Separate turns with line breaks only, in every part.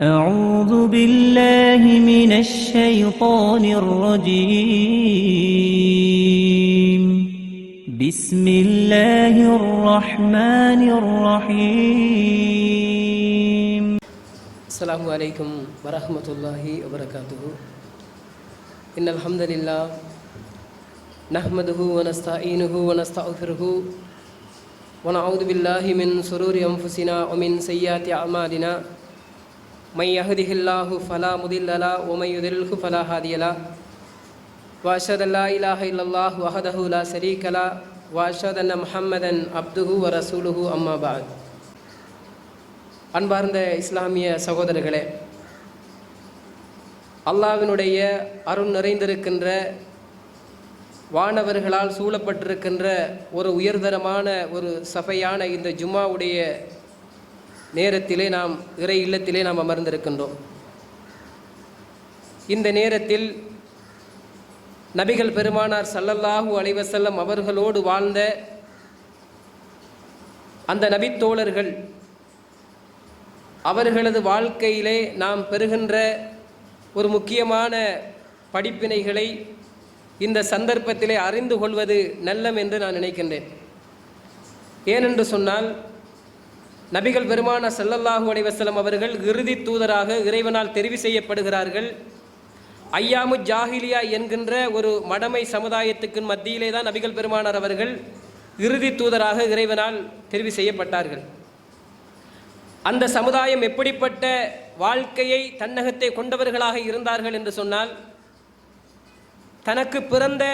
أعوذ بالله من الشيطان الرجيم. بسم الله الرحمن الرحيم.
السلام عليكم ورحمة الله وبركاته. إن الحمد لله نحمده ونستعينه ونستغفره ونعوذ بالله من شرور أنفسنا ومن سيئات أعمالنا. من يهده الله فلا مضل له ومن يضلله فلا هادي له واشهد ان لا اله الا الله وحده لا شريك له واشهد ان محمدا عبده ورسوله அம்மா بعد அன்பார்ந்த இஸ்லாமிய சகோதரர்களே அல்லாவினுடைய அருள் நிறைந்திருக்கின்ற வானவர்களால் சூழப்பட்டிருக்கின்ற ஒரு உயர்தரமான ஒரு சபையான இந்த ஜும்மாவுடைய நேரத்திலே நாம் இறை இல்லத்திலே நாம் அமர்ந்திருக்கின்றோம். இந்த நேரத்தில் நபிகள் பெருமானார் சல்லல்லாஹு அலைவசல்லம் அவர்களோடு வாழ்ந்த அந்த நபித்தோழர்கள் அவர்களது வாழ்க்கையிலே நாம் பெறுகின்ற ஒரு முக்கியமான படிப்பினைகளை இந்த சந்தர்ப்பத்திலே அறிந்து கொள்வது நல்லம் என்று நான் நினைக்கின்றேன். ஏனென்று சொன்னால் நபிகள் பெருமான சல்லல்லாஹு அலைவசலம் அவர்கள் இறுதி தூதராக இறைவனால் தெரிவு செய்யப்படுகிறார்கள். ஐயாமு ஜாஹிலியா என்கின்ற ஒரு மடமை சமுதாயத்துக்கு மத்தியிலே தான் நபிகள் பெருமானார் அவர்கள் இறுதி தூதராக இறைவனால் தெரிவு செய்யப்பட்டார்கள். அந்த சமுதாயம் எப்படிப்பட்ட வாழ்க்கையை தன்னகத்தை கொண்டவர்களாக இருந்தார்கள் என்று சொன்னால் தனக்கு பிறந்த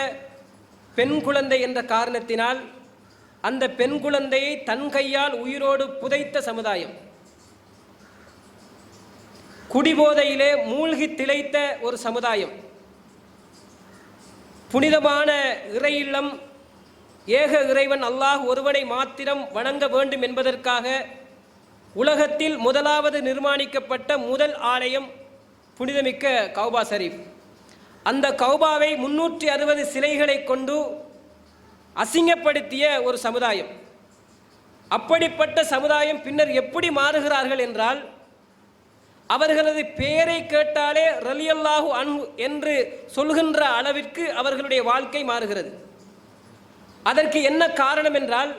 பெண் குழந்தை என்ற காரணத்தினால் அந்த பெண் குழந்தையை தன் கையால் உயிரோடு புதைத்த சமுதாயம். குடிபோதையிலே மூழ்கி திளைத்த ஒரு சமுதாயம். புனிதமான இறையில்லம் ஏக இறைவன் அல்லாஹ் ஒருவனை மாத்திரம் வணங்க வேண்டும் என்பதற்காக உலகத்தில் முதலாவது நிர்மாணிக்கப்பட்ட முதல் ஆலயம் புனிதமிக்க கௌபா ஷரீஃப் அந்த கௌபாவை முன்னூற்றி அறுபது சிலைகளை கொண்டு அசிங்கப்படுத்திய ஒரு சமுதாயம். அப்படிப்பட்ட சமுதாயம் பின்னர் எப்படி மாறுகிறார்கள் என்றால் அவர்களது பெயரை கேட்டாலே ரலியல்லாஹு அன்பு என்று சொல்கின்ற அளவிற்கு அவர்களுடைய வாழ்க்கை மாறுகிறது. அதற்கு என்ன காரணம் என்றால்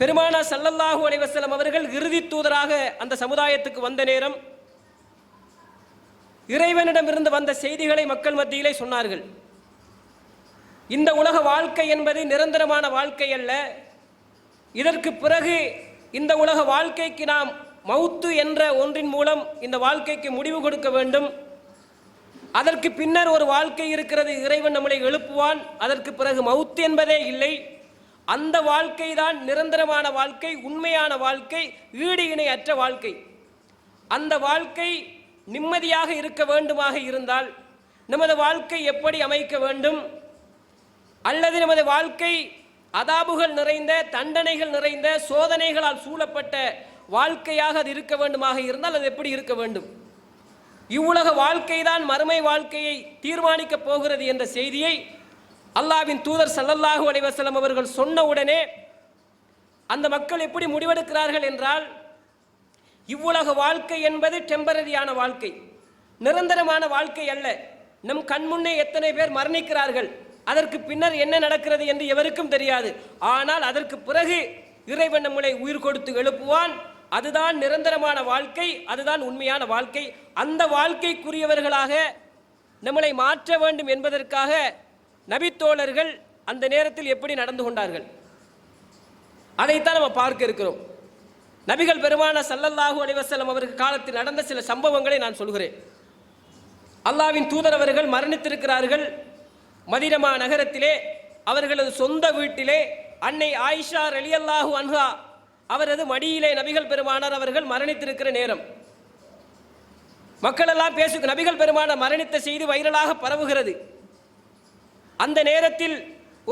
பெருமானா சல்லல்லாஹு அலைவசலம் அவர்கள் இறுதி தூதராக அந்த சமுதாயத்துக்கு வந்த நேரம் இறைவனிடமிருந்து வந்த செய்திகளை மக்கள் மத்தியிலே சொன்னார்கள். இந்த உலக வாழ்க்கை என்பது நிரந்தரமான வாழ்க்கை அல்ல. இதற்கு பிறகு இந்த உலக வாழ்க்கைக்கு நாம் மவுத்து என்ற ஒன்றின் மூலம் இந்த வாழ்க்கைக்கு முடிவு கொடுக்க வேண்டும். அதற்கு பின்னர் ஒரு வாழ்க்கை இருக்கிறது இறைவன் நம்மளை எழுப்புவான். அதற்கு பிறகு மவுத்து என்பதே இல்லை. அந்த வாழ்க்கை தான் நிரந்தரமான வாழ்க்கை உண்மையான வாழ்க்கை ஈடு இணை அற்ற வாழ்க்கை. அந்த வாழ்க்கை நிம்மதியாக இருக்க வேண்டுமாக இருந்தால் நமது வாழ்க்கை எப்படி அமைக்க வேண்டும்? அல்லது நமது வாழ்க்கை அதாபுகள் நிறைந்த தண்டனைகள் நிறைந்த சோதனைகளால் சூழப்பட்ட வாழ்க்கையாக அது இருக்க வேண்டுமாக இருந்தால் அது எப்படி இருக்க வேண்டும்? இவ்வுலக வாழ்க்கை தான் மறுமை வாழ்க்கையை தீர்மானிக்கப் போகிறது என்ற செய்தியை அல்லாவின் தூதர் சல்லல்லாஹு அலைவசலம் அவர்கள் சொன்ன உடனே அந்த மக்கள் எப்படி முடிவெடுக்கிறார்கள் என்றால் இவ்வுலக வாழ்க்கை என்பது டெம்பரரியான வாழ்க்கை நிரந்தரமான வாழ்க்கை அல்ல. நம் கண்முன்னே எத்தனை பேர் மரணிக்கிறார்கள்? அதற்கு பின்னர் என்ன நடக்கிறது என்று எவருக்கும் தெரியாது. ஆனால் அதற்கு பிறகு இறைவன் நம்மளை உயிர் கொடுத்து எழுப்புவான். அதுதான் நிரந்தரமான வாழ்க்கை அதுதான் உண்மையான வாழ்க்கை. அந்த வாழ்க்கைக்குரியவர்களாக நம்மளை மாற்ற வேண்டும் என்பதற்காக நபித்தோழர்கள் அந்த நேரத்தில் எப்படி நடந்து கொண்டார்கள்? அதைத்தான் நம்ம பார்க்க இருக்கிறோம். நபிகள் பெருமான சல்லல்லாஹூ அலிவசல்லம் அவருக்கு காலத்தில் நடந்த சில சம்பவங்களை நான் சொல்கிறேன். அல்லாவின் தூதர் அவர்கள் மரணித்திருக்கிறார்கள். மதினமா நகரத்திலே அவர்களது சொந்த வீட்டிலே அன்னை ஆயிஷா ரலியல்லாஹு அன்ஹா அவரது மடியிலே நபிகள் பெருமானார் அவர்கள் மரணித்திருக்கிற நேரம். மக்களெல்லாம் பேசு நபிகள் பெருமானார் மரணித்த செய்தி வைரலாக பரவுகிறது. அந்த நேரத்தில்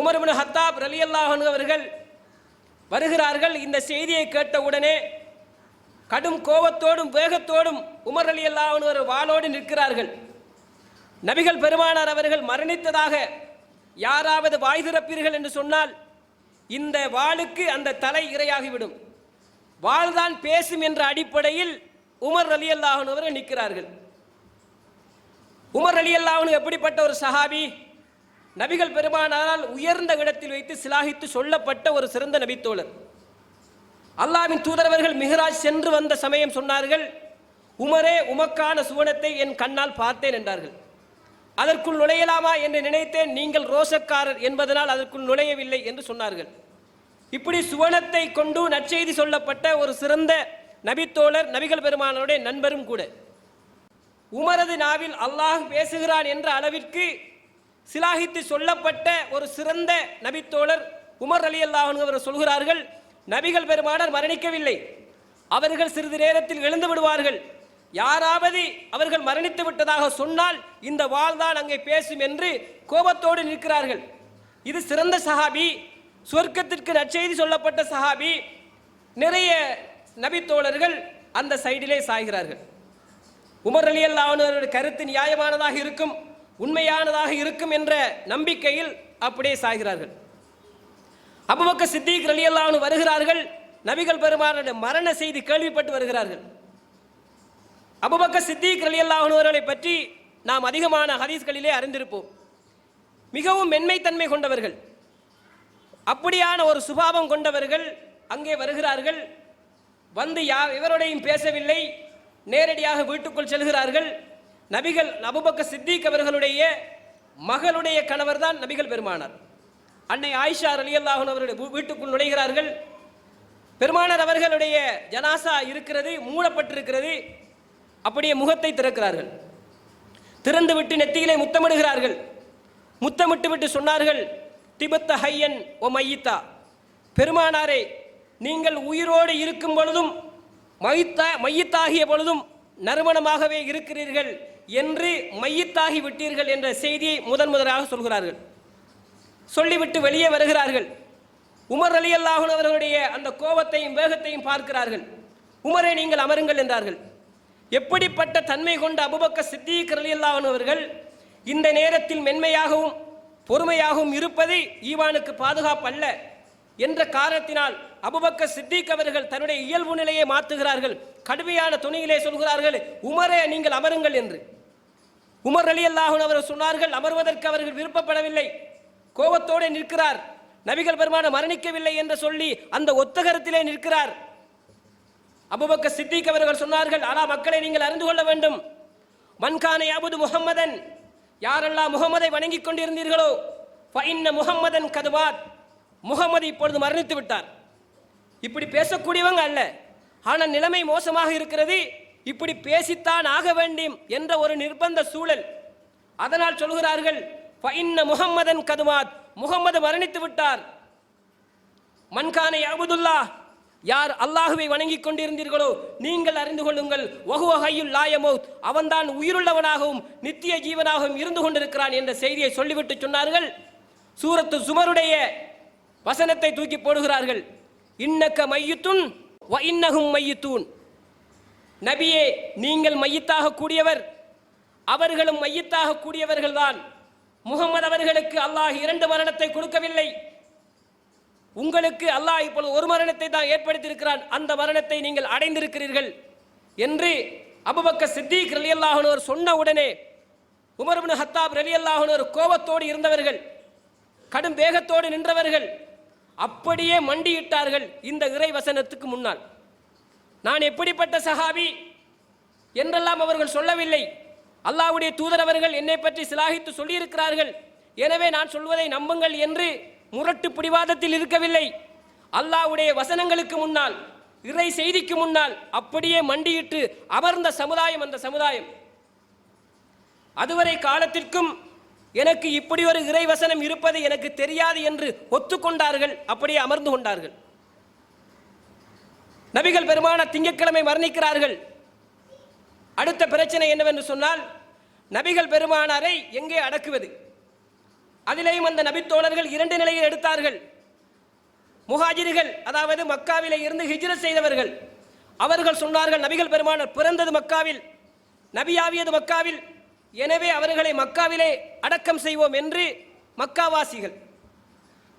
உமர்பின் ஹத்தாப் ரலியல்லாஹன் அவர்கள் வருகிறார்கள். இந்த செய்தியை கேட்ட உடனே கடும் கோபத்தோடும் வேகத்தோடும் உமர் அலி அல்லாஹன் ஒரு வாளோடு நிற்கிறார்கள். நபிகள் பெருமானார் அவர்கள் மரணித்ததாக யாராவது வாய் திறப்பீர்கள் என்று சொன்னால் இந்த வாளுக்கு அந்த தலை இரையாகிவிடும். வாழ்தான் பேசும் என்ற அடிப்படையில் உமர் அலி அல்லாஹன் அவர்கள் நிற்கிறார்கள். உமர் அலி அல்லாஹன் எப்படிப்பட்ட ஒரு சஹாபி? நபிகள் பெருமானாரால் உயர்ந்த இடத்தில் வைத்து சிலாகித்து சொல்லப்பட்ட ஒரு சிறந்த நபித்தோழர். அல்லாவின் தூதரவர்கள் மிகராஜ் சென்று வந்த சமயம் சொன்னார்கள் உமரே உமக்கான சுவனத்தை என் கண்ணால் பார்த்தேன் என்றார்கள். அதற்குள் நுழையலாமா என்று நினைத்தேன். நீங்கள் ரோசக்காரர் என்பதனால் அதற்குள் நுழையவில்லை என்று சொன்னார்கள். இப்படி சுவனத்தை கொண்டு நற்செய்தி சொல்லப்பட்ட ஒரு சிறந்த நபித்தோழர் நபிகள் பெருமானருடைய நண்பரும் கூட. உமரது நாவில் அல்லாஹ் பேசுகிறான் என்ற அளவிற்கு சிலாகித்து சொல்லப்பட்ட ஒரு சிறந்த நபித்தோழர் உமர் அலி அல்லாஹன் அவர் சொல்கிறார்கள் நபிகள் பெருமானார் மரணிக்கவில்லை. அவர்கள் சிறிது நேரத்தில் எழுந்து விடுவார்கள். யாராவது அவர்கள் மரணித்து விட்டதாக சொன்னால் இந்த வாழ்தான் அங்கே பேசும் என்று கோபத்தோடு நிற்கிறார்கள். இது சிறந்த சஹாபி சொர்க்கத்திற்கு நற்செய்தி சொல்லப்பட்ட சஹாபி நிறைய நபித்தோழர்கள் அந்த சைடிலே சாய்கிறார்கள். உமர் அலி அல்லாஹனுடைய கருத்து நியாயமானதாக இருக்கும் உண்மையானதாக இருக்கும் என்ற நம்பிக்கையில் அப்படியே சாய்கிறார்கள். அபுபக்க சித்திக் அலி அல்லாஹனு வருகிறார்கள் நபிகள் பெருமானுடைய மரண செய்தி கேள்விப்பட்டு வருகிறார்கள். அபுபக்க சித்திக் அலி அல்லாஹனு அவர்களை பற்றி நாம் அதிகமான ஹதீஸ்களிலே அறிந்திருப்போம். மிகவும் மென்மைத்தன்மை கொண்டவர்கள். அப்படியான ஒரு சுபாவம் கொண்டவர்கள் அங்கே வருகிறார்கள். வந்து யா இவரோடையும் பேசவில்லை. நேரடியாக வீட்டுக்குள் செல்கிறார்கள். நபிகள் அபுபக்க சித்திக் அவர்களுடைய மகளுடைய கணவர் தான் நபிகள் பெருமானார். அன்னை ஆயிஷா அலி அல்லாஹன் அவருடைய வீட்டுக்குள் நுழைகிறார்கள். பெருமானார் அவர்களுடைய ஜனாசா இருக்கிறது மூடப்பட்டிருக்கிறது. அப்படியே முகத்தை திறக்கிறார்கள். திறந்துவிட்டு நெத்தியிலே முத்தமிடுகிறார்கள். முத்தமிட்டு விட்டு சொன்னார்கள் திபத்த ஹையன் ஓ மையித்தா. பெருமானாரே நீங்கள் உயிரோடு இருக்கும் பொழுதும் மைத்தா மையத்தாகிய பொழுதும் நறுமணமாகவே இருக்கிறீர்கள் என்று மையத்தாகி விட்டீர்கள் என்ற செய்தியை முதன் முதலாக சொல்கிறார்கள். சொல்லிவிட்டு வெளியே வருகிறார்கள். உமர் அலி அல்லாஹன் அவர்களுடைய அந்த கோபத்தையும் வேகத்தையும் பார்க்கிறார்கள். உமரை நீங்கள் அமருங்கள் என்றார்கள். எப்படிப்பட்ட தன்மை கொண்ட அபுபக்க சித்திக் ரலியல்லாவன் அவர்கள் இந்த நேரத்தில் மென்மையாகவும் பொறுமையாகவும் இருப்பது ஈவானுக்கு பாதுகாப்பு அல்ல என்ற காரணத்தினால் அபுபக்க சித்திக் அவர்கள் தன்னுடைய இயல்பு நிலையை மாற்றுகிறார்கள். கடுமையான துணியிலே சொல்கிறார்கள் உமரே நீங்கள் அமருங்கள் என்று. உமர் அலி அல்லாஹன் அவர் சொன்னார்கள் அமர்வதற்கு அவர்கள் விருப்பப்படவில்லை. கோபத்தோடு நிற்கிறார். நபிகள் பெருமான மரணிக்கவில்லை என்று சொல்லி அந்த ஒத்தகரத்திலே நிற்கிறார். அபுபக்க சித்திக் அவர்கள் சொன்னார்கள் ஆனா மக்களை நீங்கள் அறிந்து கொள்ள வேண்டும். மன்கானை அபுது முகம்மதன் யாரெல்லாம் முகமதை வணங்கிக் கொண்டிருந்தீர்களோ? ஃபைன்ன முகம்மதன் கதுவாத் முகமது இப்பொழுது மரணித்து விட்டார். இப்படி பேசக்கூடியவங்க அல்ல. ஆனால் நிலைமை மோசமாக இருக்கிறது. இப்படி பேசித்தான் ஆக வேண்டும் என்ற ஒரு நிர்பந்த சூழல். அதனால் சொல்கிறார்கள் ஃபைன்ன முகம்மதன் கதுவாத் முகம்மது மரணித்து விட்டார். மன்கானை அபுதுல்லா யார் அல்லாஹுவை வணங்கிக் கொண்டிருந்தீர்களோ நீங்கள் அறிந்து கொள்ளுங்கள் வஹுவ ஹய்யுல் லாயமௌத் அவன்தான் உயிருள்ளவனாகவும் நித்திய ஜீவனாகவும் இருந்து கொண்டிருக்கிறான் என்ற செய்தியை சொல்லிவிட்டு சொன்னார்கள். சூரத்து சுமருடைய வசனத்தை தூக்கி போடுகிறார்கள். இன்னக்க மையுத்துன் வ இன்னகும் மையுத்தூன். நபியே நீங்கள் மையத்தாக கூடியவர் அவர்களும் மையத்தாக கூடியவர்கள்தான். முகமது அவர்களுக்கு அல்லாஹ் இரண்டு மரணத்தை கொடுக்கவில்லை. உங்களுக்கு அல்லாஹ் இப்பொழுது ஒரு மரணத்தை தான் ஏற்படுத்தியிருக்கிறான். அந்த மரணத்தை நீங்கள் அடைந்திருக்கிறீர்கள் என்று அபுபக்க சித்திக் ரலி அல்லாஹனோர் சொன்ன உடனே உமர்பின் ஹத்தாப் ரலி அல்லாஹனோர் கோபத்தோடு இருந்தவர்கள் கடும் வேகத்தோடு நின்றவர்கள் அப்படியே மண்டியிட்டார்கள் இந்த இறை வசனத்துக்கு முன்னால். நான் எப்படிப்பட்ட சஹாபி என்றெல்லாம் அவர்கள் சொல்லவில்லை. அல்லாவுடைய தூதரவர்கள் என்னை பற்றி சிலாகித்து சொல்லியிருக்கிறார்கள். எனவே நான் சொல்வதை நம்புங்கள் என்று முரட்டு பிடிவாதத்தில் இருக்கவில்லை. அல்லாஹ்வுடைய வசனங்களுக்கு முன்னால் இறை செய்திக்கு முன்னால் அப்படியே மண்டியிட்டு அமர்ந்த சமுதாயம் அந்த சமுதாயம். அதுவரை காலத்திற்கும் எனக்கு இப்படி ஒரு இறை வசனம் இருப்பது எனக்கு தெரியாது என்று ஒத்துக்கொண்டார்கள் அப்படியே அமர்ந்து கொண்டார்கள். நபிகள் பெருமான திங்கட்கிழமை மரணிக்கிறார்கள். அடுத்த பிரச்சனை என்னவென்று சொன்னால் நபிகள் பெருமானாரை எங்கே அடக்குவது? அதிலேயும் அந்த நபித்தோழர்கள் இரண்டு நிலையில் எடுத்தார்கள். முஹாஜிர்கள் அதாவது மக்காவிலே இருந்து ஹிஜ்ரத் செய்தவர்கள். அவர்கள் சொன்னார்கள் நபிகள் பெருமானர் பிறந்தது மக்காவில் நபியாவியது மக்காவில். எனவே அவர்களை மக்காவிலே அடக்கம் செய்வோம் என்று மக்காவாசிகள்.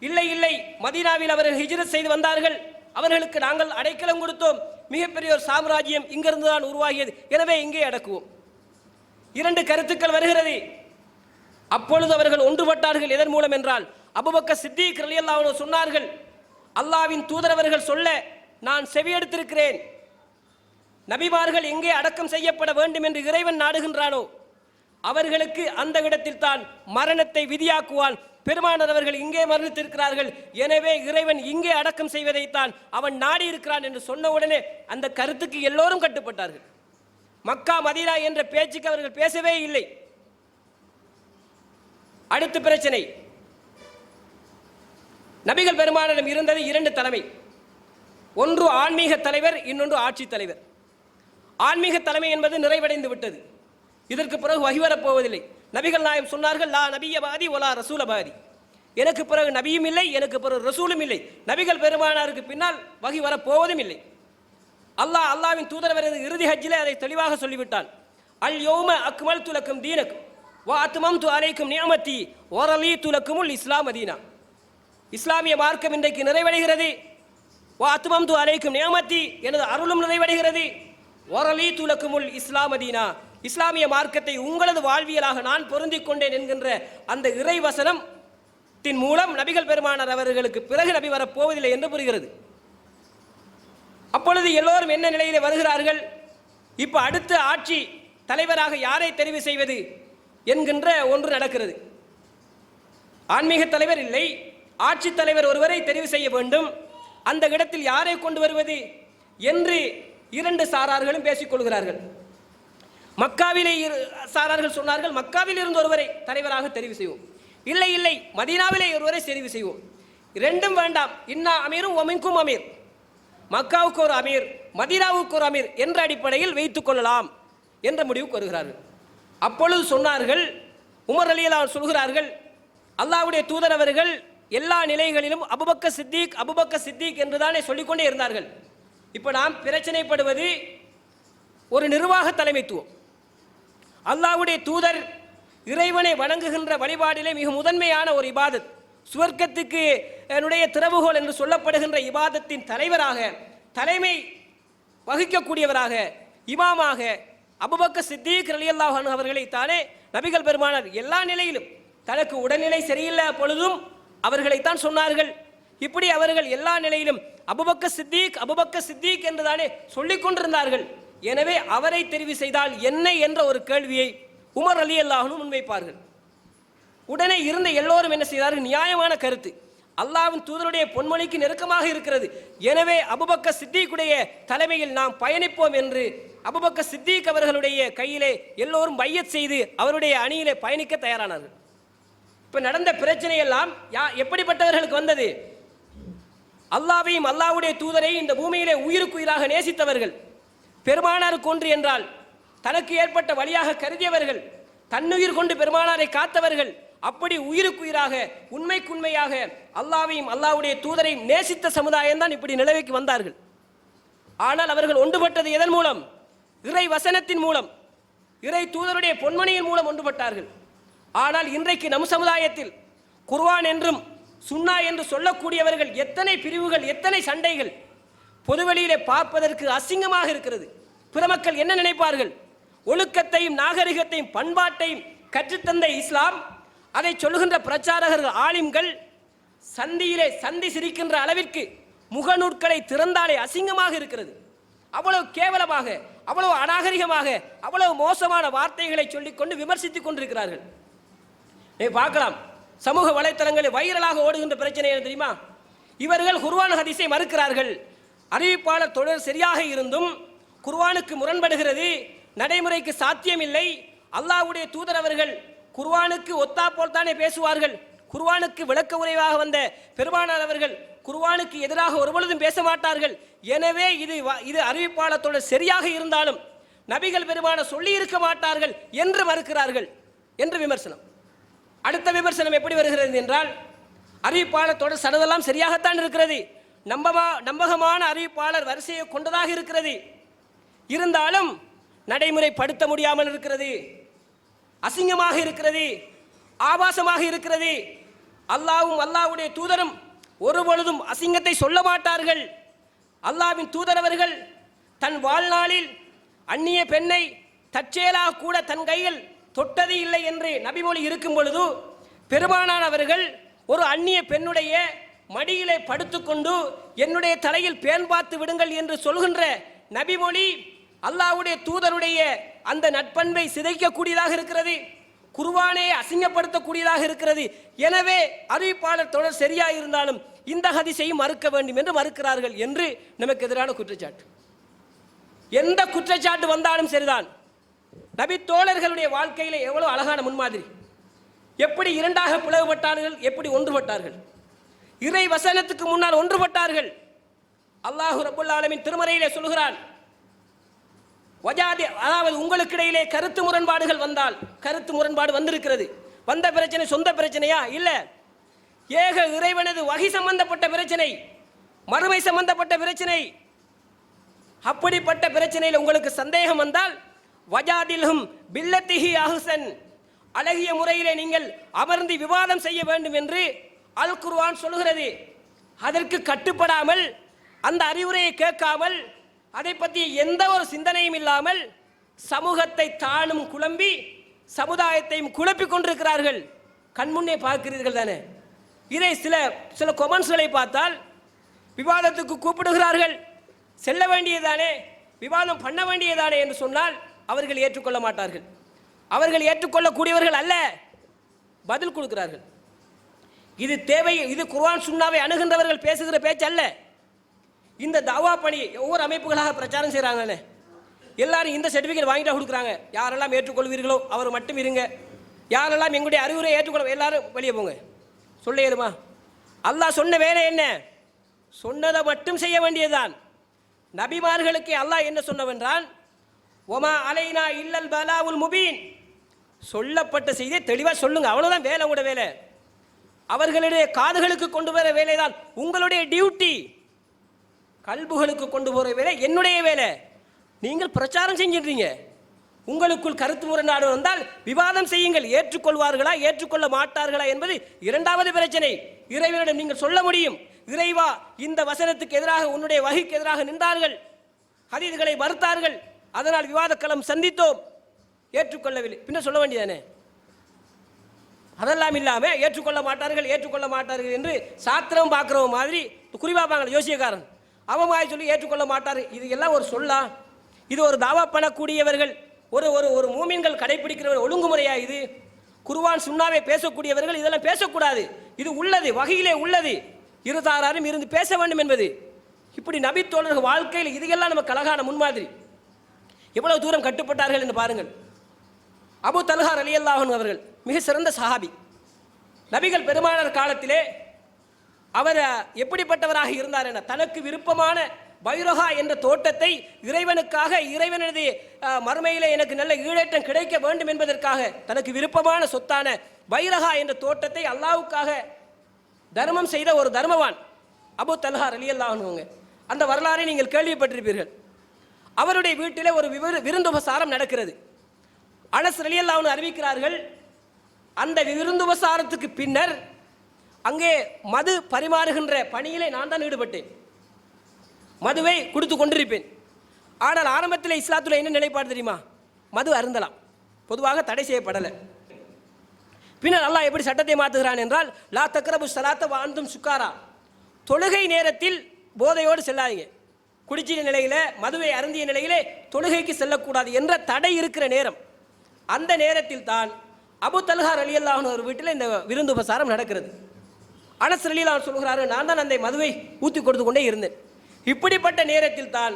இல்லை இல்லை மதீனாவில் அவர்கள் ஹிஜ்ரத் செய்து வந்தார்கள். அவர்களுக்கு நாங்கள் அடைக்கலம் கொடுத்தோம். மிகப்பெரிய ஒரு சாம்ராஜ்யம் இங்கிருந்து தான் உருவாகியது. எனவே இங்கே அடக்குவோம். இரண்டு கருத்துக்கள் வருகிறது. அப்பொழுது அவர்கள் ஒன்றுபட்டார்கள் எதன் மூலம் என்றால் அபுபக்க சித்திக் ரலியல்லாஹு சொன்னார்கள் அல்லாவின் தூதரவர்கள் சொல்ல நான் செவியெடுத்திருக்கிறேன் நபிமார்கள் எங்கே அடக்கம் செய்யப்பட வேண்டும் என்று இறைவன் நாடுகின்றானோ அவர்களுக்கு அந்த இடத்தில் தான் மரணத்தை விதியாக்குவான். பெருமானர் அவர்கள் இங்கே மரணித்திருக்கிறார்கள். எனவே இறைவன் இங்கே அடக்கம் செய்வதைத்தான் அவன் நாடி இருக்கிறான் என்று சொன்ன உடனே அந்த கருத்துக்கு எல்லோரும் கட்டுப்பட்டார்கள். மக்கா மதீனா என்ற பேச்சுக்கு அவர்கள் பேசவே இல்லை. அடுத்த பிரச்சனை. நபிகள் பெருமானிடம் இருந்தது இரண்டு தலைமை. ஒன்று ஆன்மீக தலைவர் இன்னொன்று ஆட்சி தலைவர். ஆன்மீக தலைமை என்பது நிறைவடைந்து விட்டது. இதற்கு பிறகு வகிவரப்போவதில்லை நபிகள் நாயம் சொன்னார்கள் லா நபியபாதி ஒலா ரசூலபாதி எனக்கு பிறகு நபியும் இல்லை எனக்கு பிறகு ரசூலும் இல்லை. நபிகள் பெருமானாருக்கு பின்னால் வகி வரப்போவதும் இல்லை. அல்லாஹ் அல்லாவின் தூதரவர் இறுதி ஹஜ்ஜிலே அதை தெளிவாக சொல்லிவிட்டான். அல் யோம அக்மல் துலக்கும் தீனக்கும். வா அத்துமம் து அலைக்கும் நியமத்தி ஓரலி துலக்குமுல் இஸ்லாம் அதீனா இஸ்லாமிய மார்க்கம் இன்றைக்கு நிறைவடைகிறது. வா அத்துமம் து அலைக்கும் நியமத்தி எனது அருளும் நிறைவடைகிறது. ஓரலி துலக்குமுல் இஸ்லாம் மதீனா இஸ்லாமிய மார்க்கத்தை உங்களது வாழ்வியலாக நான் பொருந்திக் கொண்டேன் என்கின்ற அந்த இறைவசனம் தின் மூலம் நபிகள் பெருமானார் அவர்களுக்கு பிறகு நபி வரப் போவதில்லை என்று புரிகிறது. அப்பொழுது எல்லோரும் என்ன நிலையிலே வருகிறார்கள்? இப்போ அடுத்த ஆட்சி தலைவராக யாரை தெரிவு செய்வது? என்கின்ற ஒன்று நடக்கிறது. ஆன்மீக தலைவர் இல்லை ஆட்சித்தலைவர் ஒருவரை தெரிவு செய்ய வேண்டும். அந்த இடத்தில் யாரை கொண்டு வருவது என்று இரண்டு சாரார்களும் பேசிக்கொள்கிறார்கள் மக்காவிலே இரு- சாரார்கள் சொன்னார்கள் மக்காவில் இருந்து ஒருவரை தலைவராக தெரிவு செய்வோம். இல்லை இல்லை மதீனாவிலே ஒருவரை தெரிவு செய்வோம். ரெண்டும் வேண்டாம். இன்னா அமீரும் ஒமின்கும் அமீர். மக்காவுக்கு ஒரு அமீர் மதீனாவுக்கு ஒரு அமீர் என்ற அடிப்படையில் வைத்துக் கொள்ளலாம் என்ற முடிவுக்கு வருகிறார்கள். அப்பொழுது சொன்னார்கள் உமர் அலியலான் சொல்கிறார்கள் அல்லாஹ்வுடைய தூதர் அவர்கள் எல்லா நிலைகளிலும் அபுபக்க சித்திக் அபுபக்க சித்திக் என்று தானே சொல்லிக்கொண்டே இருந்தார்கள். இப்போ நாம் பிரச்சனைப்படுவது ஒரு நிர்வாக தலைமைத்துவம். அல்லாஹ்வுடைய தூதர் இறைவனை வணங்குகின்ற வழிபாடிலே மிக முதன்மையான ஒரு இபாதத் சுவர்க்கத்துக்கு என்னுடைய திறவுகோல் என்று சொல்லப்படுகின்ற இபாதத்தின் தலைவராக தலைமை வகிக்கக்கூடியவராக இமாமாக அபுபக்க சித்தீக் ரலியல்லாஹு அன்ஹு அவர்களை தானே நபிகள் பெருமானார் எல்லா நிலையிலும் தனக்கு உடல்நிலை சரியில்லை பொழுதும் அவர்களைத்தான் சொன்னார்கள். இப்படி அவர்கள் எல்லா நிலையிலும் அபுபக்க சித்தீக் அபுபக்க சித்தீக் என்று தானே சொல்லிக் கொண்டிருந்தார்கள். எனவே அவரை தெரிவு செய்தால் என்ன என்ற ஒரு கேள்வியை உமர் அலி அல்லாஹனும் முன்வைப்பார்கள். உடனே இருந்த எல்லோரும் என்ன செய்தார்கள்? நியாயமான கருத்து. அல்லாவின் தூதருடைய பொன்மொழிக்கு நெருக்கமாக இருக்கிறது. எனவே அபுபக்க சித்திக்குடைய தலைமையில் நாம் பயணிப்போம் என்று அபுபக்க சித்திக் அவர்களுடைய கையிலே எல்லோரும் பையத் செய்து அவருடைய அணியிலே பயணிக்க தயாரானார்கள். இப்போ நடந்த பிரச்சனையெல்லாம் யா எப்படிப்பட்டவர்களுக்கு வந்தது? அல்லாவையும் அல்லாஹ்வுடைய தூதரை இந்த பூமியிலே உயிருக்குயிராக நேசித்தவர்கள். பெருமானாருக்கு ஒன்று என்றால் தனக்கு ஏற்பட்ட வழியாக கருதியவர்கள். தன்னுயிர் கொண்டு பெருமானாரை காத்தவர்கள். அப்படி உயிருக்குயிராக உண்மைக்குண்மையாக அல்லாவையும் அல்லாவுடைய தூதரையும் நேசித்த சமுதாயம் தான் இப்படி நிலவைக்கு வந்தார்கள். ஆனால் அவர்கள் ஒன்றுபட்டது எதன் மூலம்? இறை வசனத்தின் மூலம். இறை தூதருடைய பொன்மணியின் மூலம் ஒன்றுபட்டார்கள். ஆனால் இன்றைக்கு நம் சமுதாயத்தில் குர்வான் என்றும் சுன்னா என்று சொல்லக்கூடியவர்கள் எத்தனை பிரிவுகள் எத்தனை சண்டைகள் பொதுவெளியிலே பார்ப்பதற்கு அசிங்கமாக இருக்கிறது. பிற மக்கள் என்ன நினைப்பார்கள்? ஒழுக்கத்தையும் நாகரிகத்தையும் பண்பாட்டையும் கற்றுத்தந்த இஸ்லாம் அதை சொல்லுகின்ற பிரச்சாரகர்கள் ஆலிம்கள் சந்தியிலே சந்தி சிரிக்கின்ற அளவிற்கு முகநூற்களை திறந்தாலே அசிங்கமாக இருக்கிறது. அவ்வளவு கேவலமாக அவ்வளவு அநாகரிகமாக அவ்வளவு மோசமான வார்த்தைகளை சொல்லிக்கொண்டு விமர்சித்துக் கொண்டிருக்கிறார்கள். பார்க்கலாம். சமூக வலைத்தளங்களில் வைரலாக ஓடுகின்ற பிரச்சனை என்ன தெரியுமா? இவர்கள் குர்வான் ஹதீஸை மறுக்கிறார்கள். அறிவிப்பாளர் தொடர் சரியாக இருந்தும் குர்வானுக்கு முரண்படுகிறது. நடைமுறைக்கு சாத்தியமில்லை. அல்லாஹ்வுடைய தூதர் அவர்கள் குர்வானுக்கு ஒத்தா போல் தானே பேசுவார்கள். குர்வானுக்கு விளக்க உரைவாக வந்த பெருமானார் அவர்கள் குர்வானுக்கு எதிராக ஒருபொழுதும் பேச மாட்டார்கள். எனவே இது வ- இது அறிவிப்பாளத்தோடு சரியாக இருந்தாலும் நபிகள் பெருமான சொல்லி இருக்க மாட்டார்கள் என்று மறுக்கிறார்கள் என்று விமர்சனம். அடுத்த விமர்சனம் எப்படி வருகிறது என்றால் அறிவிப்பாளத்தோடு சடதெல்லாம் சரியாகத்தான் இருக்கிறது. நம்பமா நம்பகமான அறிவிப்பாளர் வரிசையை கொண்டதாக இருக்கிறது. இருந்தாலும் நடைமுறைப்படுத்த முடியாமல் இருக்கிறது. அசிங்கமாக இருக்கிறது. ஆபாசமாக இருக்கிறது. அல்லாவும் அல்லாஹ்வுடைய தூதரும் ஒருபொழுதும் அசிங்கத்தை சொல்ல மாட்டார்கள். அல்லாவின் தூதரவர்கள் தன் வாழ்நாளில் அந்நிய பெண்ணை தற்செயலாக கூட தன் கையில் தொட்டது இல்லை என்று நபிமொழி இருக்கும் பொழுது பெருமானார் அவர்கள் ஒரு அந்நிய பெண்ணுடைய மடியிலே படுத்துக்கொண்டு என்னுடைய தலையில் பேன் பார்த்து விடுங்கள் என்று சொல்கின்ற நபிமொழி அல்லாஹ்வுடைய தூதருடைய அந்த நட்பண்பை சிதைக்கக்கூடியதாக இருக்கிறது. குருவானே அசிங்கப்படுத்தக்கூடியதாக இருக்கிறது. எனவே அறிவிப்பாளர் தொடர் சரியாக இருந்தாலும் இந்த ஹதிசையும் மறுக்க வேண்டும் என்று மறுக்கிறார்கள் என்று நமக்கு எதிரான குற்றச்சாட்டு. எந்த குற்றச்சாட்டு வந்தாலும் சரிதான். நபி தோழர்களுடைய வாழ்க்கையில் எவ்வளவு அழகான முன்மாதிரி. எப்படி இரண்டாக பிளவுபட்டார்கள் எப்படி ஒன்றுபட்டார்கள். இறை வசனத்துக்கு முன்னால் ஒன்றுபட்டார்கள். அல்லாஹு ரபுல்லாலமின் திருமறையிலே சொல்கிறான் வஜாதி அதாவது உங்களுக்கு இடையிலே கருத்து முரண்பாடுகள் வந்தால் கருத்து முரண்பாடு வந்திருக்கிறது. வந்த பிரச்சனை சொந்த பிரச்சனையா? இல்லை. ஏக இறைவனது வகை சம்பந்தப்பட்ட பிரச்சனை மறுமை சம்பந்தப்பட்ட பிரச்சனை. அப்படிப்பட்ட பிரச்சனையில் உங்களுக்கு சந்தேகம் வந்தால் வஜாதில்ஹும் பில்லத்திஹி அஹுசன். அழகிய முறையிலே நீங்கள் அமர்ந்து விவாதம் செய்ய வேண்டும் என்று அல் குர்வான் சொல்கிறது அதற்கு கட்டுப்படாமல் அந்த அறிவுரையை கேட்காமல் அதை பற்றி எந்த ஒரு சிந்தனையும் இல்லாமல் சமூகத்தை தானும் குழம்பி சமுதாயத்தையும் குழப்பி கொண்டிருக்கிறார்கள். கண்முன்னே பார்க்கிறீர்கள் தானே? இதை சில சில கொமெண்ட்ஸ்களை பார்த்தால் விவாதத்துக்கு கூப்பிடுகிறார்கள். செல்ல வேண்டியதானே விவாதம் பண்ண வேண்டியதானே என்று சொன்னால் அவர்கள் ஏற்றுக்கொள்ள மாட்டார்கள். அவர்கள் ஏற்றுக்கொள்ளக்கூடியவர்கள் அல்ல பதில் கொடுக்கிறார்கள். இது தேவை இது குர்வான் சுண்ணாவை அணுகின்றவர்கள் பேசுகிற பேச்சு அல்ல. இந்த தாவா பணி ஒவ்வொரு அமைப்புகளாக பிரச்சாரம் செய்கிறாங்கண்ணே எல்லாரும் இந்த சர்டிஃபிகேட் வாங்கிட்டா கொடுக்குறாங்க. யாரெல்லாம் ஏற்றுக்கொள்வீர்களோ அவர் மட்டும் இருங்க. யாரெல்லாம் எங்களுடைய அறிவுரை ஏற்றுக்கொள்ள எல்லாரும் வெளியே போங்க. சொல்ல இயலுமா? அல்லாஹ் சொன்ன வேலை என்ன? சொன்னதை மட்டும் செய்ய வேண்டியதுதான். நபிமார்களுக்கு அல்லாஹ் என்ன சொன்னவென்றால் ஒமா அலைனா இல்லல் பலாவுல் முபீன். சொல்லப்பட்ட செய்தியை தெளிவாக சொல்லுங்க. அவ்வளோதான் வேலை உங்களோட வேலை. அவர்களுடைய காதுகளுக்கு கொண்டு வர வேலை தான் உங்களுடைய டியூட்டி. கல்புகளுக்கு கொண்டு போகிற வேலை என்னுடைய வேலை. நீங்கள் பிரச்சாரம் செஞ்சிடுறீங்க. உங்களுக்குள் கருத்து முரண்பாடு வந்தால் விவாதம் செய்யுங்கள். ஏற்றுக்கொள்வார்களா ஏற்றுக்கொள்ள மாட்டார்களா என்பது இரண்டாவது பிரச்சனை. இறைவனிடம் நீங்கள் சொல்ல முடியும். இறைவா இந்த வசனத்துக்கு எதிராக உன்னுடைய வகைக்கு எதிராக நின்றார்கள். ஹதீதுகளை மறுத்தார்கள். அதனால் விவாதக்களம் சந்தித்தோம். ஏற்றுக்கொள்ளவில்லை. பின்ன சொல்ல வேண்டியதானே? அதெல்லாம் இல்லாமல் ஏற்றுக்கொள்ள மாட்டார்கள் ஏற்றுக்கொள்ள மாட்டார்கள் என்று சாத்திரம் பார்க்குற மாதிரி குறிப்பாப்பாங்க யோசியக்காரன். அவமாய் சொல்லி ஏற்றுக்கொள்ள மாட்டார். இது எல்லாம் ஒரு சொல்லா. இது ஒரு தாவா பண்ணக்கூடியவர்கள் ஒரு ஒரு ஒரு மூமின்கள் கடைபிடிக்கிறவர் ஒழுங்குமுறையா இது? குருவான் சுண்ணாவே பேசக்கூடியவர்கள் இதெல்லாம் பேசக்கூடாது. இது உள்ளது வகையிலே உள்ளது. இருதாராரும் இருந்து பேச வேண்டும் என்பது. இப்படி நபித்தோழர்கள் வாழ்க்கையில் இதையெல்லாம் நமக்கு அழகான முன்மாதிரி. எவ்வளவு தூரம் கட்டுப்பட்டார்கள் என்று பாருங்கள். அபு தல்ஹார் அலி அல்லாஹன் அவர்கள் மிக சிறந்த சஹாபி. நபிகள் பெருமானார் காலத்திலே அவர் எப்படிப்பட்டவராக இருந்தார் என தனக்கு விருப்பமான பைரஹா என்ற தோட்டத்தை இறைவனுக்காக இறைவனது மறுமையிலே எனக்கு நல்ல ஈழேற்றம் கிடைக்க வேண்டும் என்பதற்காக தனக்கு விருப்பமான சொத்தான பைரஹா என்ற தோட்டத்தை அல்லாவுக்காக தர்மம் செய்த ஒரு தர்மவான் அபு தல்ஹார் அலி அல்லாஹனுங்க அந்த வரலாறை நீங்கள் கேள்விப்பட்டிருப்பீர்கள். அவருடைய வீட்டிலே ஒரு விவ விருந்துபசாரம் நடக்கிறது. அனஸ் அலி அல்லாஹன் அறிவிக்கிறார்கள் அந்த விருந்துபசாரத்துக்கு பின்னர் அங்கே மது பரிமாறுகின்ற பணியிலே நான் தான் ஈடுபட்டேன். மதுவை கொடுத்து கொண்டிருப்பேன். ஆனால் ஆரம்பத்தில் இஸ்லாத்துல என்ன நிலைப்பாடு தெரியுமா? மது அருந்தலாம். பொதுவாக தடை செய்யப்படலை. பின்னர் அல்லாஹ் எப்படி சட்டத்தை மாற்றுகிறான் என்றால் லா தக்ரபு சலாத்த வாழ்ந்தும் சுக்காரா. தொழுகை நேரத்தில் போதையோடு செல்லாதீங்க. குடிச்சிய நிலையில் மதுவை அருந்திய நிலையிலே தொழுகைக்கு செல்லக்கூடாது என்ற தடை இருக்கிற நேரம். அந்த நேரத்தில் தான் அபு தல்ஹார் அலி அல்லாஹன் ஒரு வீட்டில் இந்த விருந்து உபசாரம் நடக்கிறது. அனஸ் அலி அவர் சொல்கிறாரு நான் தான் அந்த மதுவை ஊற்றி கொடுத்து கொண்டே இருந்தேன். இப்படிப்பட்ட நேரத்தில் தான்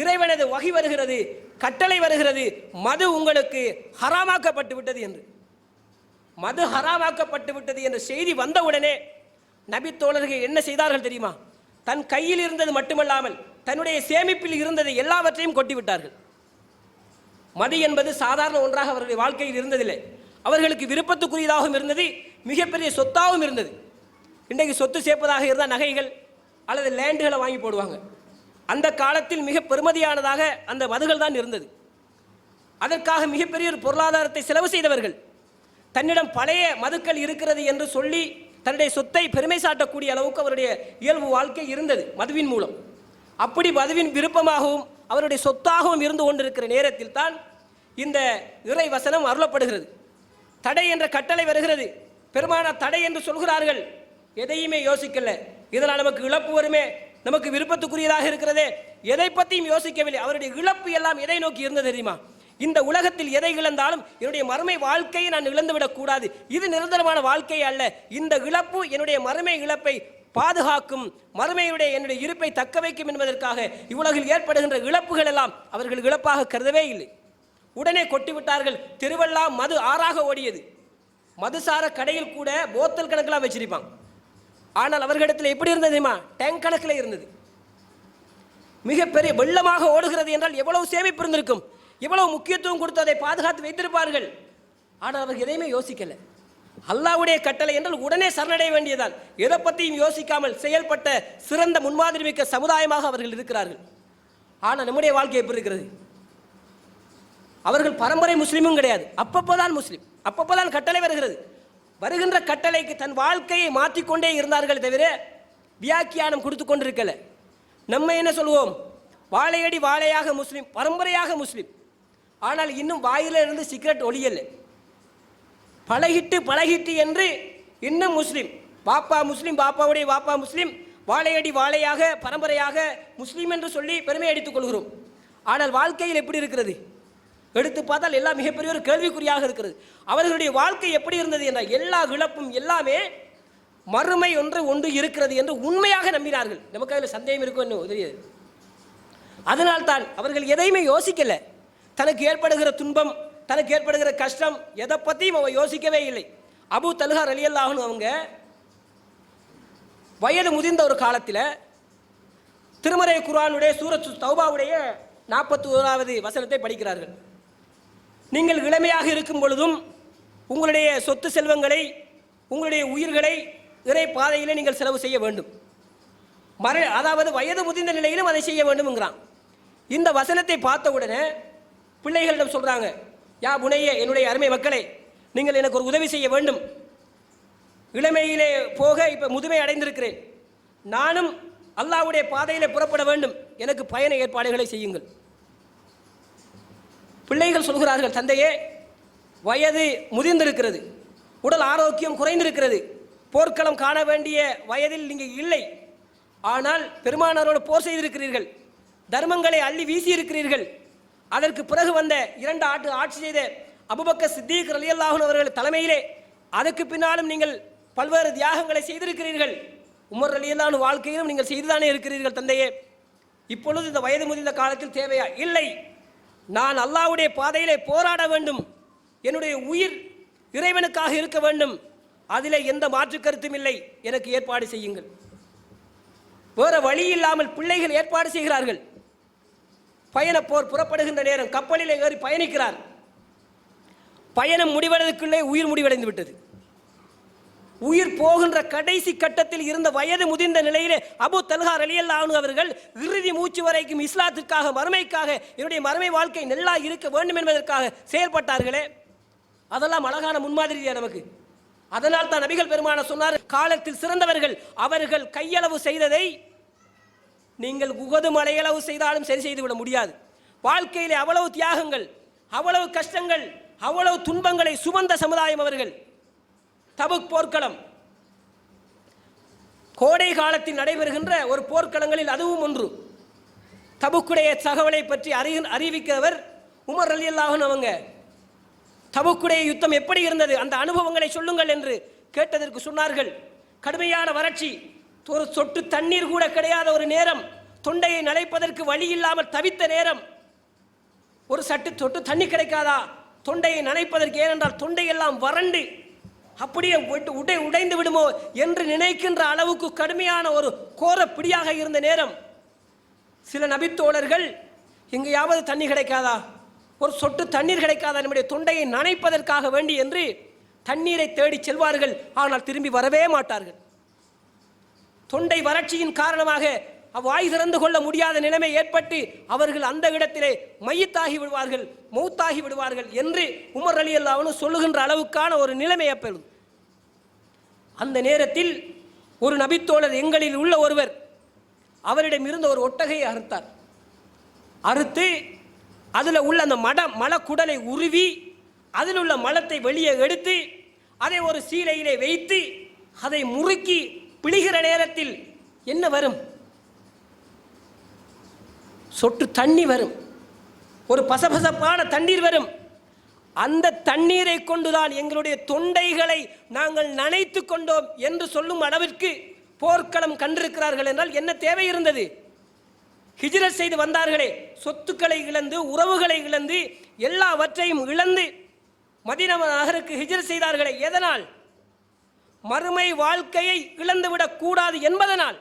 இறைவனது வகை வருகிறது கட்டளை வருகிறது மது உங்களுக்கு ஹராமாக்கப்பட்டு விட்டது என்று. மது ஹராமாக்கப்பட்டு விட்டது என்ற செய்தி வந்தவுடனே நபி தோழர்கள் என்ன செய்தார்கள் தெரியுமா? தன் கையில் இருந்தது மட்டுமல்லாமல் தன்னுடைய சேமிப்பில் இருந்தது எல்லாவற்றையும் கொட்டிவிட்டார்கள் மது என்பது சாதாரண ஒன்றாக அவர்களுடைய வாழ்க்கையில் இருந்ததில்லை. அவர்களுக்கு விருப்பத்துக்குரியதாகவும் இருந்தது மிகப்பெரிய சொத்தாகவும் இருந்தது. இன்றைக்கு சொத்து சேர்ப்பதாக இருந்தால் நகைகள் அல்லது லேண்டுகளை வாங்கி போடுவாங்க. அந்த காலத்தில் மிக பெருமதியானதாக அந்த மதுகள் தான் இருந்தது. அதற்காக மிகப்பெரிய ஒரு பொருளாதாரத்தை செலவு செய்தவர்கள் தன்னிடம் பழைய மதுக்கள் இருக்கிறது என்று சொல்லி தன்னுடைய சொத்தை பெருமை சாட்டக்கூடிய அளவுக்கு அவருடைய இயல்பு வாழ்க்கை இருந்தது மதுவின் மூலம். அப்படி மதுவின் விருப்பமாகவும் அவருடைய சொத்தாகவும் இருந்து கொண்டிருக்கிற நேரத்தில் தான் இந்த இறை வசனம் அருளப்படுகிறது. தடை என்ற கட்டளை வருகிறது. பெருமானா தடை என்று சொல்கிறார்கள். எதையுமே யோசிக்கல. இதனால் நமக்கு இழப்பு வருமே. நமக்கு விருப்பத்துக்குரியதாக இருக்கிறதே. எதை பற்றியும் யோசிக்கவில்லை. அவருடைய இழப்பு எல்லாம் எதை நோக்கி இருந்தது தெரியுமா? இந்த உலகத்தில் எதை இழந்தாலும் என்னுடைய மறுமை வாழ்க்கையை நான் இழந்துவிடக் கூடாது. இது நிரந்தரமான வாழ்க்கை அல்ல. இந்த இழப்பு என்னுடைய மறுமை இழப்பை பாதுகாக்கும் மறுமையுடைய என்னுடைய இருப்பை தக்க வைக்கும் என்பதற்காக இவ்வுலகில் ஏற்படுகின்ற இழப்புகள் எல்லாம் அவர்கள் இழப்பாக கருதவே இல்லை. உடனே கொட்டிவிட்டார்கள். திருவள்ளா மது ஆறாக ஓடியது. மதுசார கடையில் கூட போத்தல் கணக்கெல்லாம் வச்சிருப்பாங்க. ஆனால் அவர்களிடத்தில் எப்படி இருந்தது தெரியுமா? டேங்க் கணக்கில் இருந்தது. மிகப்பெரிய வெள்ளமாக ஓடுகிறது என்றால் எவ்வளவு சேமிப்பு இருந்திருக்கும்? எவ்வளவு முக்கியத்துவம் கொடுத்து அதை பாதுகாத்து வைத்திருப்பார்கள்? ஆனால் அவர்கள் எதையுமே யோசிக்கலை. அல்லாவுடைய கட்டளை என்றால் உடனே சரணடைய வேண்டியதால் எதை பற்றியும் யோசிக்காமல் செயல்பட்ட சிறந்த முன்மாதிரி மிக்க சமுதாயமாக அவர்கள் இருக்கிறார்கள். ஆனால் நம்முடைய வாழ்க்கை எப்படி இருக்கிறது? அவர்கள் பரம்பரை முஸ்லீமும் கிடையாது. அப்பப்போதான் முஸ்லீம். அப்பப்போதான் கட்டளை வருகிறது. வருகின்ற கட்டளைக்கு தன் வாழ்க்கையை மாற்றிக்கொண்டே இருந்தார்கள் தவிர வியாக்கியானம் கொடுத்து கொண்டிருக்கல. நம்ம என்ன சொல்லுவோம் வாழையடி வாழையாக முஸ்லீம் பரம்பரையாக முஸ்லீம். ஆனால் இன்னும் வாயில இருந்து சிகரெட் ஒளியல பழகிட்டு பழகிட்டு என்று இன்னும் முஸ்லீம் பாப்பா முஸ்லீம் பாப்பாவுடைய பாப்பா முஸ்லீம் வாழையடி வாழையாக பரம்பரையாக முஸ்லீம் என்று சொல்லி பெருமை அடித்துக் கொள்கிறோம். ஆனால் வாழ்க்கையில் எப்படி இருக்கிறது? எடுத்து பார்த்தால் எல்லாம் மிகப்பெரிய ஒரு கேள்விக்குறியாக இருக்கிறது. அவர்களுடைய வாழ்க்கை எப்படி இருந்தது என்றால் எல்லா இழப்பும் எல்லாமே மறுமை ஒன்று ஒன்று இருக்கிறது என்று உண்மையாக நம்பினார்கள். நமக்கு அதில் சந்தேகம் இருக்கும் என்ன தெரியாது. அதனால்தான் அவர்கள் எதையுமே யோசிக்கலை. தனக்கு ஏற்படுகிற துன்பம் தனக்கு ஏற்படுகிற கஷ்டம் எதை பற்றியும் அவன் யோசிக்கவே இல்லை. அபு தல்ஹார் அலியல்லாஹன் அவங்க வயது முதிர்ந்த ஒரு காலத்தில் திருமறை குர்ஆனுடைய சூரத் தௌபாவுடைய நாற்பத்தி ஓராவது வசனத்தை படிக்கிறார்கள். நீங்கள் இளமையாக இருக்கும் பொழுதும் உங்களுடைய சொத்து செல்வங்களை உங்களுடைய உயிர்களை இறை பாதையிலே நீங்கள் செலவு செய்ய வேண்டும். மர அதாவது வயது முதிர்ந்த நிலையிலும் அதை செய்ய வேண்டும்ங்கிறான். இந்த வசனத்தை பார்த்த உடனே பிள்ளைகளிடம் சொல்கிறாங்க யா புனைய என்னுடைய அருமை மக்களே நீங்கள் எனக்கு ஒரு உதவி செய்ய வேண்டும். இளமையிலே போக இப்போ முதுமை அடைந்திருக்கிறேன். நானும் அல்லாஹ்வுடைய பாதையில் புறப்பட வேண்டும். எனக்கு பயண ஏற்பாடுகளை செய்யுங்கள். பிள்ளைகள் சொல்கிறார்கள் தந்தையே வயது முதிர்ந்திருக்கிறது உடல் ஆரோக்கியம் குறைந்திருக்கிறது போர்க்களம் காண வேண்டிய வயதில் நீங்கள் இல்லை. ஆனால் பெருமானாரோடு போர் செய்திருக்கிறீர்கள் தர்மங்களை அள்ளி வீசியிருக்கிறீர்கள். அதற்கு பிறகு வந்த இரண்டு ஆட்டு ஆட்சி செய்த அபுபக்க சித்திக் ரலியல்லாஹுன் அவர்கள் தலைமையிலே அதற்கு பின்னாலும் நீங்கள் பல்வேறு தியாகங்களை செய்திருக்கிறீர்கள். உமர் ரலியல்லாஹு வாழ்க்கையிலும் நீங்கள் செய்துதானே இருக்கிறீர்கள் தந்தையே. இப்பொழுது இந்த வயது முதிர்ந்த காலத்தில் தேவையா? இல்லை. நான் அல்லாவுடைய பாதையிலே போராட வேண்டும். என்னுடைய உயிர் இறைவனுக்காக இருக்க வேண்டும். அதிலே எந்த மாற்று கருத்தும் இல்லை. எனக்கு ஏற்பாடு செய்யுங்கள். வேற வழி இல்லாமல் பிள்ளைகள் ஏற்பாடு செய்கிறார்கள். பயணப் போர் புறப்படுகின்ற நேரம் கப்பலில் ஏறி பயணிக்கிறார். பயணம் முடிவடைவதற்குள்ளே உயிர் முடிவடைந்து விட்டது. உயிர் போகின்ற கடைசி கட்டத்தில் இருந்த வயது முதிர்ந்த நிலையிலே அபு தல்ஹார் அலியல்லானு அவர்கள் இறுதி மூச்சு வரைக்கும் இஸ்லாத்திற்காக மறுமைக்காக என்னுடைய மறுமை வாழ்க்கை நல்லா இருக்க வேண்டும் என்பதற்காக செயல்பட்டார்களே. அதெல்லாம் அழகான முன்மாதிரியா நமக்கு. அதனால் தான் நபிகள் பெருமான சொன்னார் காலத்தில் சிறந்தவர்கள் அவர்கள் கையளவு செய்ததை நீங்கள் உகது மலையளவு செய்தாலும் சரி செய்துவிட முடியாது. வாழ்க்கையிலே அவ்வளவு தியாகங்கள் அவ்வளவு கஷ்டங்கள் அவ்வளவு துன்பங்களை சுமந்த சமுதாயம் அவர்கள். தபுக் போர்க்களம். கோடை காலத்தில் நடைபெறுகின்ற ஒரு போர்க்களங்களில் அதுவும் ஒன்று. தபுக்குடைய தகவலை பற்றி அறி அறிவிக்கிறவர் உமர் அலி அவங்க. தபுக்குடைய யுத்தம் எப்படி இருந்தது? அந்த அனுபவங்களை சொல்லுங்கள் என்று கேட்டதற்கு சொன்னார்கள். கடுமையான வறட்சி ஒரு சொட்டு தண்ணீர் கூட கிடையாத ஒரு நேரம் தொண்டையை நனைப்பதற்கு வழி இல்லாமல் தவித்த நேரம். ஒரு சட்டு தொட்டு தண்ணி கிடைக்காதா? தொண்டையை நனைப்பதற்கு ஏனென்றால் தொண்டையெல்லாம் வறண்டு அப்படியே உடை உடைந்து விடுமோ என்று நினைக்கின்ற அளவுக்கு கடுமையான ஒரு கோர பிடியாக இருந்த நேரம். சில நபித்தோழர்கள் எங்கேயாவது தண்ணி கிடைக்காதா? ஒரு சொட்டு தண்ணீர் கிடைக்காதா? நம்முடைய தொண்டையை நனைப்பதற்காக வேண்டி என்று தண்ணீரை தேடி செல்வார்கள். ஆனால் திரும்பி வரவே மாட்டார்கள். தொண்டை வறட்சியின் காரணமாக வாய் திறந்து கொள்ள முடியாத நிலைமை ஏற்பட்டு அவர்கள் அந்த இடத்திலே மையத்தாகி விடுவார்கள் மௌத்தாகி விடுவார்கள் என்று உமர் அலி அல்லாவனும் சொல்லுகின்ற அளவுக்கான ஒரு நிலைமை ஏற்படும் அந்த நேரத்தில் ஒரு நபித்தோழர் எங்களில் உள்ள ஒருவர் அவரிடம் இருந்த ஒரு ஒட்டகையை அறுத்தார். அறுத்து அதில் உள்ள அந்த மட மலக்குடலை உருவி அதில் உள்ள மலத்தை வெளியே எடுத்து அதை ஒரு சீலையிலே வைத்து அதை முறுக்கி பிழிகிற நேரத்தில் என்ன வரும்? சொட்டு தண்ணி வரும். ஒரு பசபசப்பான தண்ணீர் வரும். அந்த தண்ணீரை கொண்டுதான் எங்களுடைய தொண்டைகளை நாங்கள் நனைத்து கொண்டோம் என்று சொல்லும் அளவிற்கு போர்க்களம் கண்டிருக்கிறார்கள் என்றால் என்ன தேவை இருந்தது? ஹிஜ்ரத் செய்து வந்தார்களே சொத்துக்களை இழந்து உறவுகளை இழந்து எல்லாவற்றையும் இழந்து மதின நகருக்கு ஹிஜ்ரத் செய்தார்களே எதனால்? மறுமை வாழ்க்கையை இழந்துவிடக் கூடாது என்பதனால்.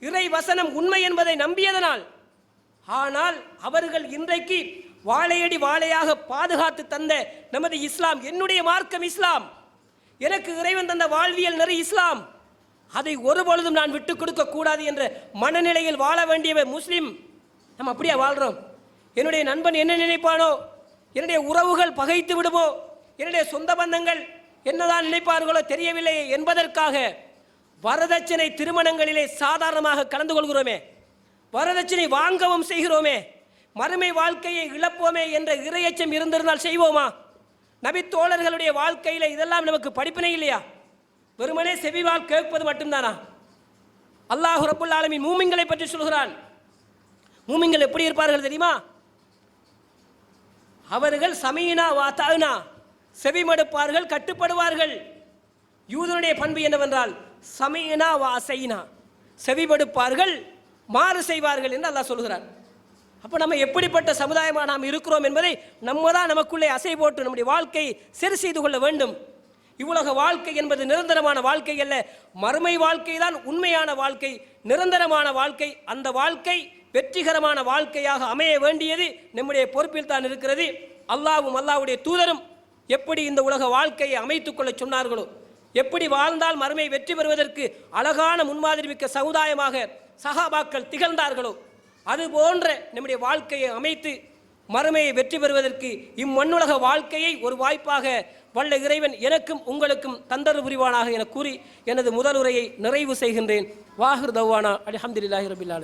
இறை வசனம் உண்மை என்பதை நம்பியதனால். ஆனால் அவர்கள் இன்றைக்கு வாழையடி வாழையாக பாதுகாத்து தந்த நமது இஸ்லாம் என்னுடைய மார்க்கம் இஸ்லாம். எனக்கு இறைவன் தந்த வாழ்வியல் நெறி இஸ்லாம். அதை ஒருபொழுதும் நான் விட்டுக் கொடுக்க கூடாது என்ற மனநிலையில் வாழ வேண்டியவர் முஸ்லீம். நம்ம அப்படியா வாழ்கிறோம் என்னுடைய நண்பன் என்ன நினைப்பானோ? என்னுடைய உறவுகள் பகைத்து விடுமோ? என்னுடைய சொந்த பந்தங்கள் என்னதான் நினைப்பார்களோ தெரியவில்லை என்பதற்காக வரதட்சணை திருமணங்களிலே சாதாரணமாக கலந்து கொள்கிறோமே. வரதட்சணை வாங்கவும் செய்கிறோமே. மறுமை வாழ்க்கையை இழப்போமே என்ற இரையச்சம் இருந்திருந்தால் செய்வோமா? நபி தோழர்களுடைய இதெல்லாம் நமக்கு படிப்பினை இல்லையா? வெறுமனே செவிவால் கேட்பது மட்டும்தானா? அல்லாஹு ரபுல் ஆலமி மூமிங்களை பற்றி சொல்கிறான். மூமிங்கள் எப்படி இருப்பார்கள் தெரியுமா? அவர்கள் சமீனா வாத்தானா செவிமடுப்பார்கள் கட்டுப்படுவார்கள். யூதனுடைய பண்பு என்னவென்றால் சமீனா வாசைனா செவிமடுப்பார்கள் மாறு செய்வார்கள் என்று அல்லாஹ் சொல்கிறார் அப்போ நம்ம எப்படிப்பட்ட சமுதாயமாக நாம் இருக்கிறோம் என்பதை நம்ம தான் நமக்குள்ளே அசை போட்டு நம்முடைய வாழ்க்கையை சரி செய்து கொள்ள வேண்டும். இவ்வுலக வாழ்க்கை என்பது நிரந்தரமான வாழ்க்கை அல்ல. மறுமை வாழ்க்கை தான் உண்மையான வாழ்க்கை. நிரந்தரமான வாழ்க்கை அந்த வாழ்க்கை வெற்றிகரமான வாழ்க்கையாக அமைய வேண்டியது நம்முடைய பொறுப்பில் தான் இருக்கிறது. அல்லாவும் அல்லாவுடைய தூதரும் எப்படி இந்த உலக வாழ்க்கையை அமைத்துக் கொள்ள சொன்னார்களோ எப்படி வாழ்ந்தால் மறுமை வெற்றி பெறுவதற்கு அழகான முன்மாதிரி மிக்க சமுதாயமாக சகாபாக்கள் திகழ்ந்தார்களோ? அது போன்ற நம்முடைய வாழ்க்கையை அமைத்து மறுமையை வெற்றி பெறுவதற்கு இம்மண்ணுலக வாழ்க்கையை ஒரு வாய்ப்பாக வல்ல இறைவன் எனக்கும் உங்களுக்கும் தந்தர் புரிவானாக என கூறி எனது முதல் உரையை நிறைவு செய்கின்றேன். வாஹிர் தவானா. அலமதுல்லாஹி ரபில்